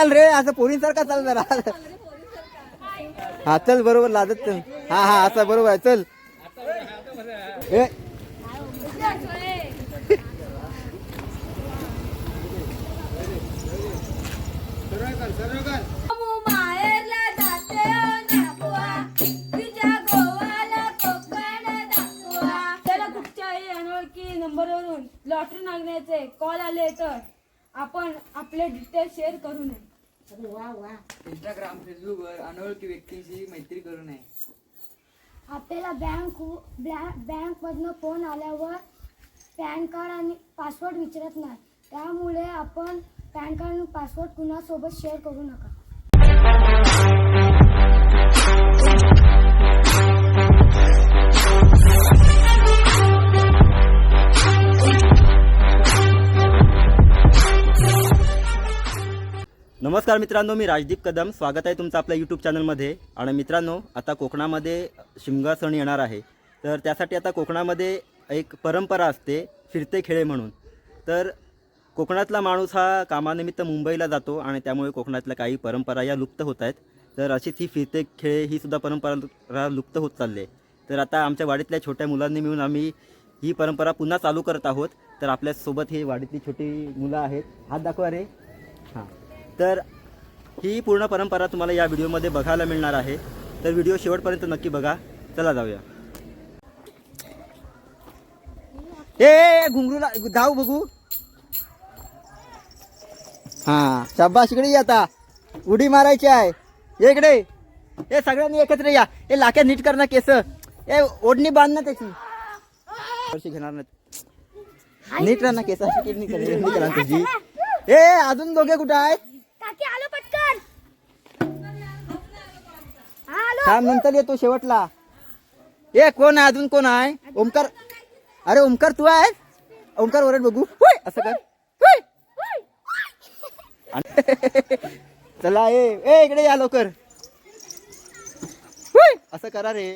चाल रे असं पोरींसारखा चाल जरा. हा चल बरोबर लाजत चल. हा हा असं बरोबर आहे चल. ए. अनोळखी नंबरवरून लॉटरी मागण्याचे कॉल आले तर आपण आपले डिटेल्स शेअर करू नये. इंस्टाग्राम फेसबुकवर अनोळखी व्यक्तींशी मैत्री करू नये. आपल्याला बँक बँक मधनं फोन आल्यावर पॅन कार्ड आणि पासवर्ड विचारत नाही. त्यामुळे आपण पॅन कार्ड आणि पासवर्ड कुणासोबत शेअर करू नका. नमस्कार मित्रांनो मी राजदीप कदम. स्वागत आहे तुमचं आपल्या यूट्यूब चॅनलमध्ये आणि मित्रांनो आता कोकणामध्ये शिमगा सण येणार आहे. तर त्यासाठी आता कोकणामध्ये एक परंपरा असते फिरते खेळे म्हणून. तर कोकणातला माणूस हा कामानिमित्त मुंबईला जातो आणि त्यामुळे कोकणातल्या काही परंपरा या लुप्त होत आहेत. तर अशीच ही फिरते खेळ ही सुद्धा परंपरा लुप्त होत चालली आहे. तर आता आमच्या वाडीतल्या छोट्या मुलांनी मिळून आम्ही ही परंपरा पुन्हा चालू करत आहोत. तर आपल्यासोबत ही वाडीतली छोटी मुलं आहेत. हात दाखवा रे. हां. तर ही पूर्ण परंपरा तुम्हाला या व्हिडिओमध्ये बघायला मिळणार आहे. तर व्हिडिओ शेवटपर्यंत नक्की बघा. चला जाऊया. ए घुंगरूला धाव बघू. हा शाबाश इकडे आता. उडी मारायची आहे. इकडे. ए सगळ्यांनी एकत्र या. ए लाक्या नीट कर ना केस. ए ओढणी बांध ना त्याची. वर्षी घेणार नाही नीट राहणार केस. अशी किडनी तुझी. ए अजून दोघे कुठे आहेत? थांब नंतर येतो शेवटला. ए कोण आहे अजून? कोण आहे? ओमकार अरे ओमकार तू आहे ओमकार ओरड बघू. होय असं कर. चला ए ए इकडे या लवकर. असं करा रे.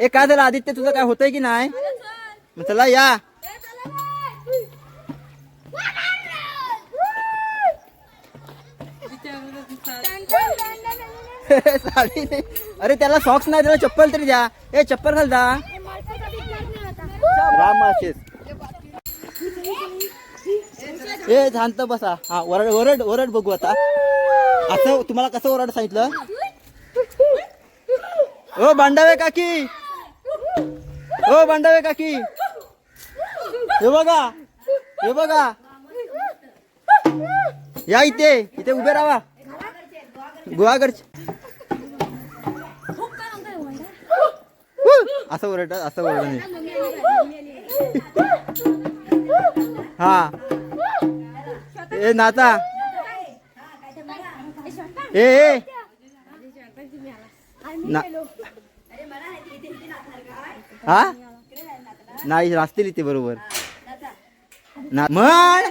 ए काय झालं आदित्य तुझं काय होतंय की नाही? मग चला या. साडी नाही. अरे त्याला सॉक्स नाही त्याला चप्पल तरी द्या. ए चप्पल घाल दा राम आशेस ए शांत बसा. हा ओरड ओरड ओरड बघू आता. असं तुम्हाला कसं ओरड सांगितलं? ओ बांडावे काकी. ओ बांडावे काकी. हे बघा. हे बघा. या इथे. इथे उभे राहा. गुहागडचे असं ओरड असं ओरड नाही हा. ए नाता. ए ए. ना हा? नाही रास्ते इथे बरोबर. ना म्हण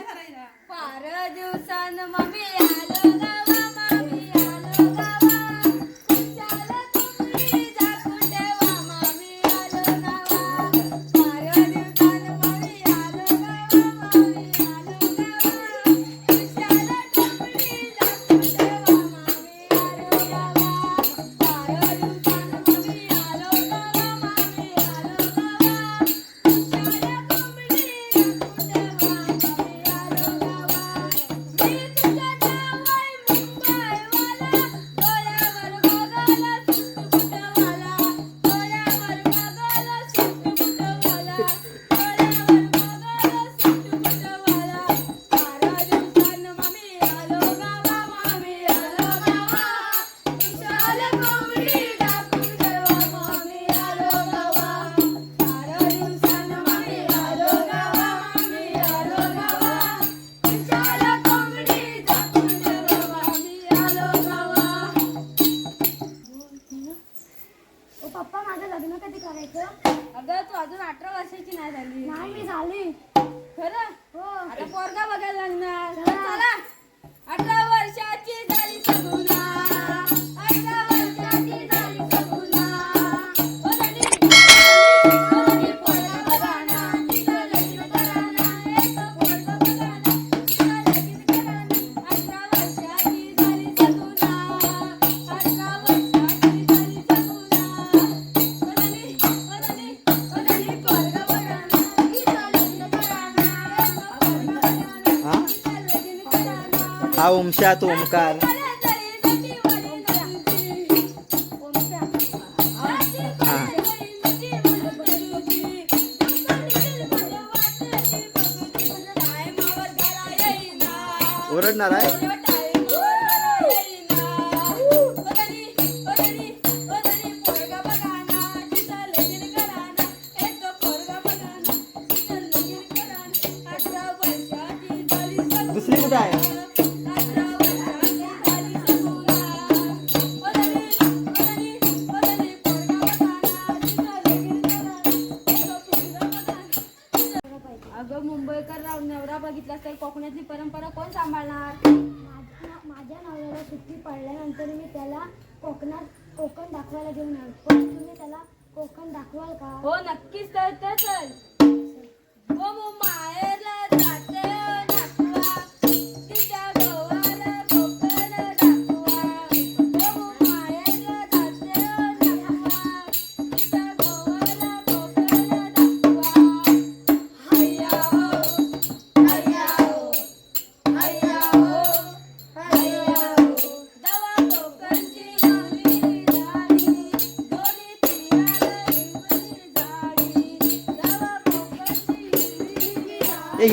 ओमशा तो ओमकार हा. ओरडणार आहे? बघितलास परंपरा कोण सांभाळणार?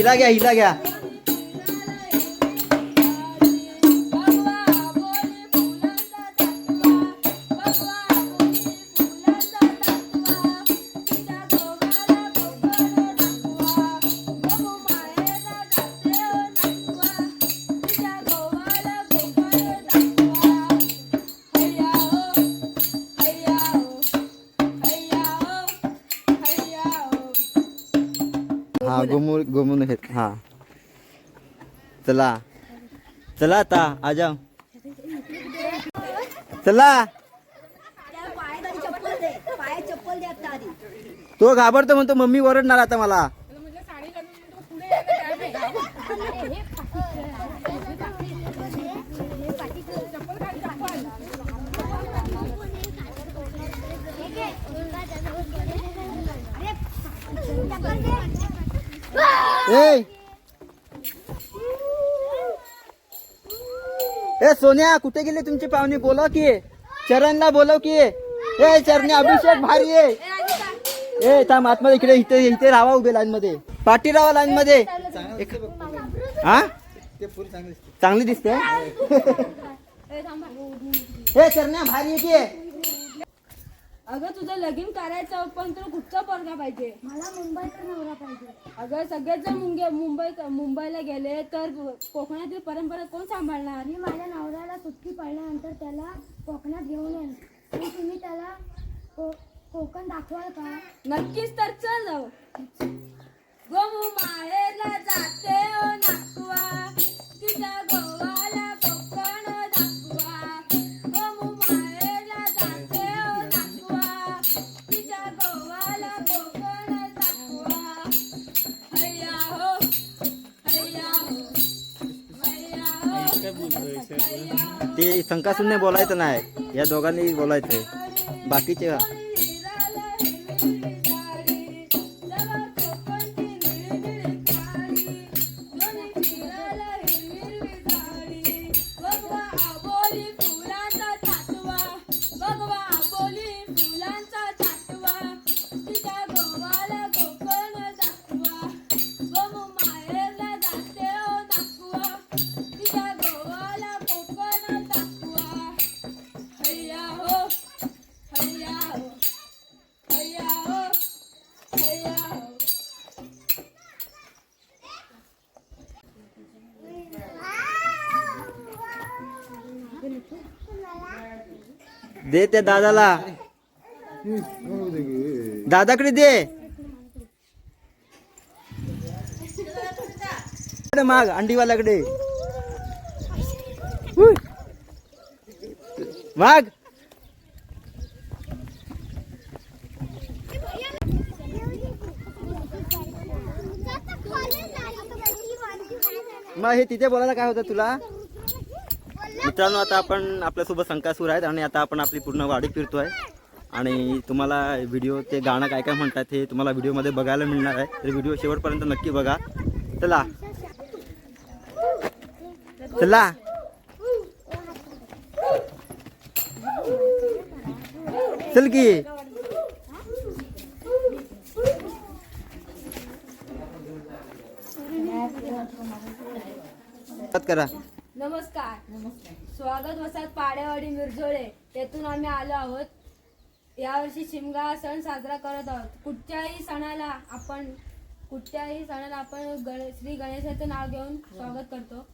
हिला घ्या हिला घ्या हा गोमून घेत हा. चला. चला आता आ जाओ चला. तो घाबरतो म्हणतो मम्मी ओरडणार आता मला. ए ए सोन्या कुठे गेले तुमचे पाहुणे? बोलव की. चरणला बोलव की. ए चरणी अभिषेक भारी आहे. ए थांब आतमध्ये इकडे इथे इथे राहा उभे लाईन मध्ये पाठी राहा लाईन मध्ये हा? चांगली दिसते. ए चरण्या भारी आहे की. अगं तुझं लगीन करायचं पण तुला कुठचा पोरगा पाहिजे? मला मुंबईचा नवरा पाहिजे. अगं सगळेच जण मुंगे मुंबई मुंबईला गेले तर कोकणातील परंपरा कोण सांभाळणार? मी माझ्या नवऱ्याला सुट्टी पडल्यानंतर त्याला कोकणात घेऊन येईन. पण तुम्ही त्याला को कोकण दाखवाल का? नक्कीच तर चल. जाऊ गोमू माहेरला जाते ओ नाकवा तिच्या गोवाला ते संकासून बोलायचं नाही. या दोघांनी बोलायचंय बाकीचे दे त्या दादाला. दादाकडे दे. माग अंडीवाल्याकडे. माग. मग हे तिथे बोलायला काय होतं तुला? मित्रांनो आता आपण आपल्यासोबत संकासूर आहेत आणि आता आपण आपली पूर्ण वाडी फिरतो आहे आणि तुम्हाला व्हिडिओ ते गाणं काय काय म्हणतात हे तुम्हाला व्हिडिओमध्ये बघायला मिळणार आहे. तर व्हिडिओ शेवटपर्यंत नक्की बघा. चला. चला. चल की. करा. नमस्कार. स्वागत वसात पाडेवाडी मिरजोळे. येथून आम्ही आलो आहोत. यावर्षी शिमगा हा सण साजरा करत आहोत. कुठच्याही सणाला आपण कुठच्याही सणाला आपण गणे श्री गणेशाचं नाव घेऊन स्वागत करतो.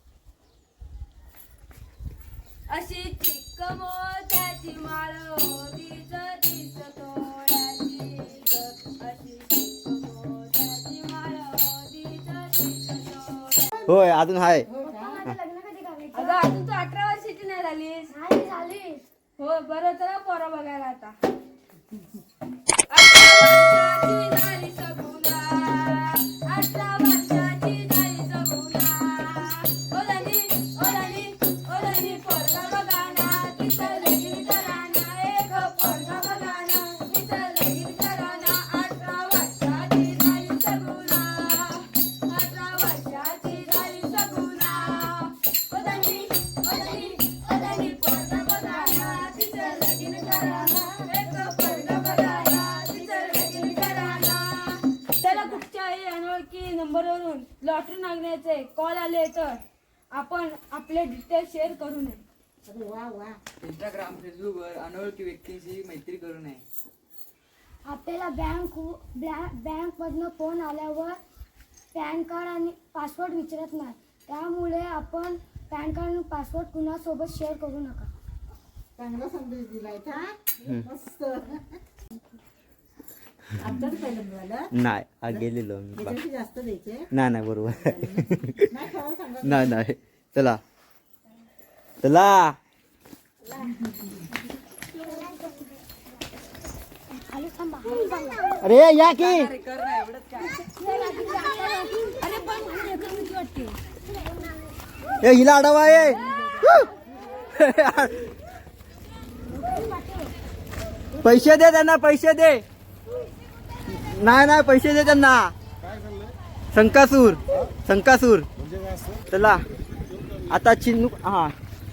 अशी चिक्क मोत्याची माळ तीच होय अजून हाय पप्पा माझं लग्न कधी करायचं अगं अजून तू अठरा वर्षाची नाही झालीस. नाही झाली हो बरं तर पोरा बघायला आता. अठरा वर्षाची झाली सगुना अठरा आपले डिटेल्स शेअर करू नये. इंस्टाग्राम फेसबुकवर अनोळखी व्यक्तींशी मैत्री करू नये. आपल्याला बँक बँकमधनं फोन आल्यावर पॅन कार्ड आणि पासवर्ड विचारत नाही. त्यामुळे आपण पॅन कार्ड आणि पासवर्ड कुणासोबत शेअर करू नका. चांगला संदेश दिलाय का? मस्त. आमच्याच पहिलं मिळालं. नाही हा गेलेलो मी. बा- जास्त द्यायचे? नाही नाही बरोबर. नाही खरं सांगा. नाही नाही. चला. चला अरे या की. ए हिला अडवा आहे पैसे दे त्यांना पैसे दे. नाही नाही पैसे दे त्यांना. संकासूर संकासूर चला. आता चिन्नू हा.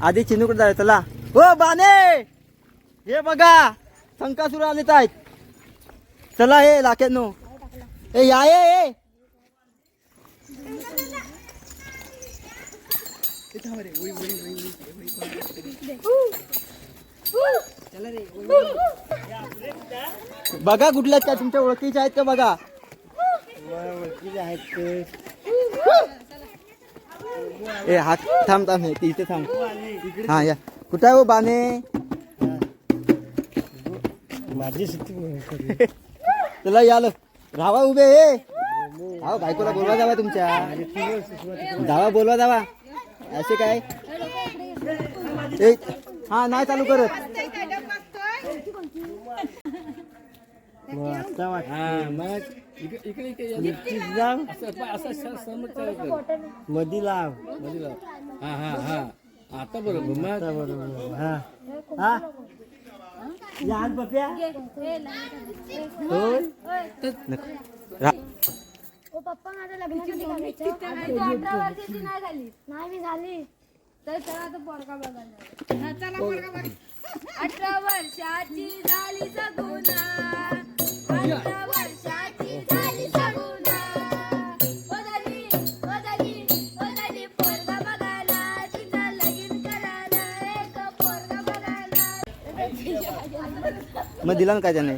आधी चिन्नूकडे जाऊया चला. हो बाने! हे बघा संकासूर आलेत आहेत. चला हे लाक्यानो ए या ये. बघा कुठल्या त्या तुमच्या ओळखीच्या आहेत का बघा? ए हात थांब थांब हे, इथे थांब. हा या. कुठं आहे हो बाने? चला याल राहा उभे हे. हा बायकोला बोलवा जावा तुमच्या. जावा बोलवा जावा. असे काय? ए हा नाही चालू करत. मधी लाव मधी लाव हा हा हा. आता बरोबर. मग? आता बरोबर. हा. हा. लहान पप्या रा- ओ पप्पा अठरा वर्षाची नाही झाली. नाही मी झाली. तर चला आता पोरगा बघायला जाऊ. अठरा वर्षाची झाली सगुना अठरा वर्षाची मग दिला ना काय त्याने?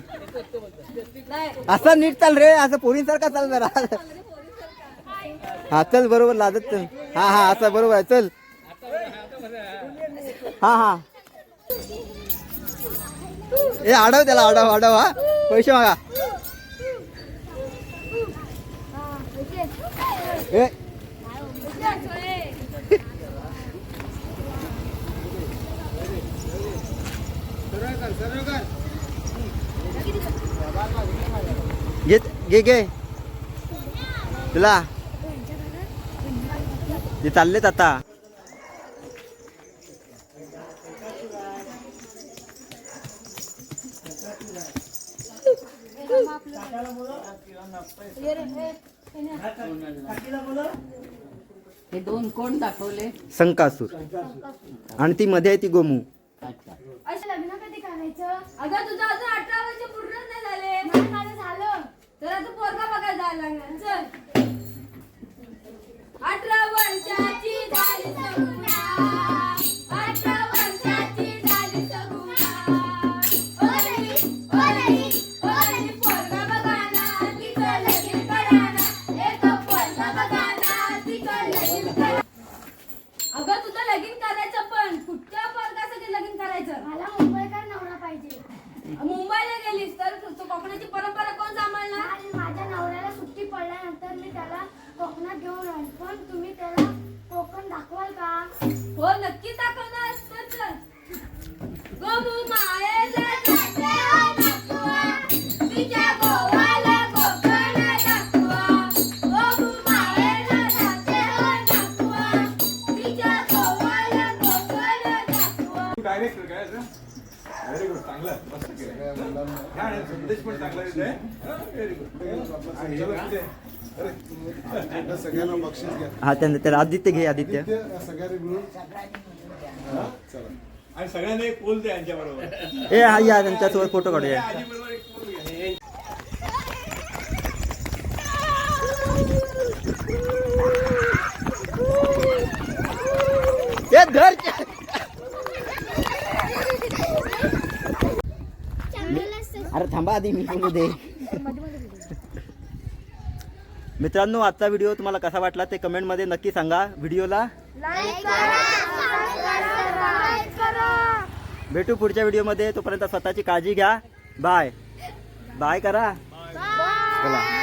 असं नीट चाल रे असं पोरींसारखा चाल जरा. हा चल बरोबर लाजत चल. हा हा असं बरोबर आहे चल. हा हा. ए आडव त्याला आडव आडव हा. पैसे मागा. ए. घे गे तुला. ते चाललेत आता. हे दोन कोण दाखवले? संकासूर. आणि ती मध्ये आहे ती गोमू. असं लग्न कधी करायचं अगं तुझं अजून अठरा वर्ष लागणार चल. अठरा वर्षाची झाली हा त्यांना त्याला आदित्य घे आदित्य. सगळ्यांना एक पोल द्या यांच्याबरोबर. ए हा या त्यांच्यासोबत फोटो काढूया. आधी मी बोलू दे. मित्रांनो आजचा व्हिडिओ तुम्हाला कसा वाटला ते कमेंटमध्ये नक्की सांगा. व्हिडिओला भेटू पुढच्या व्हिडिओमध्ये. तोपर्यंत स्वतःची काळजी घ्या. बाय. बाय करा. चला.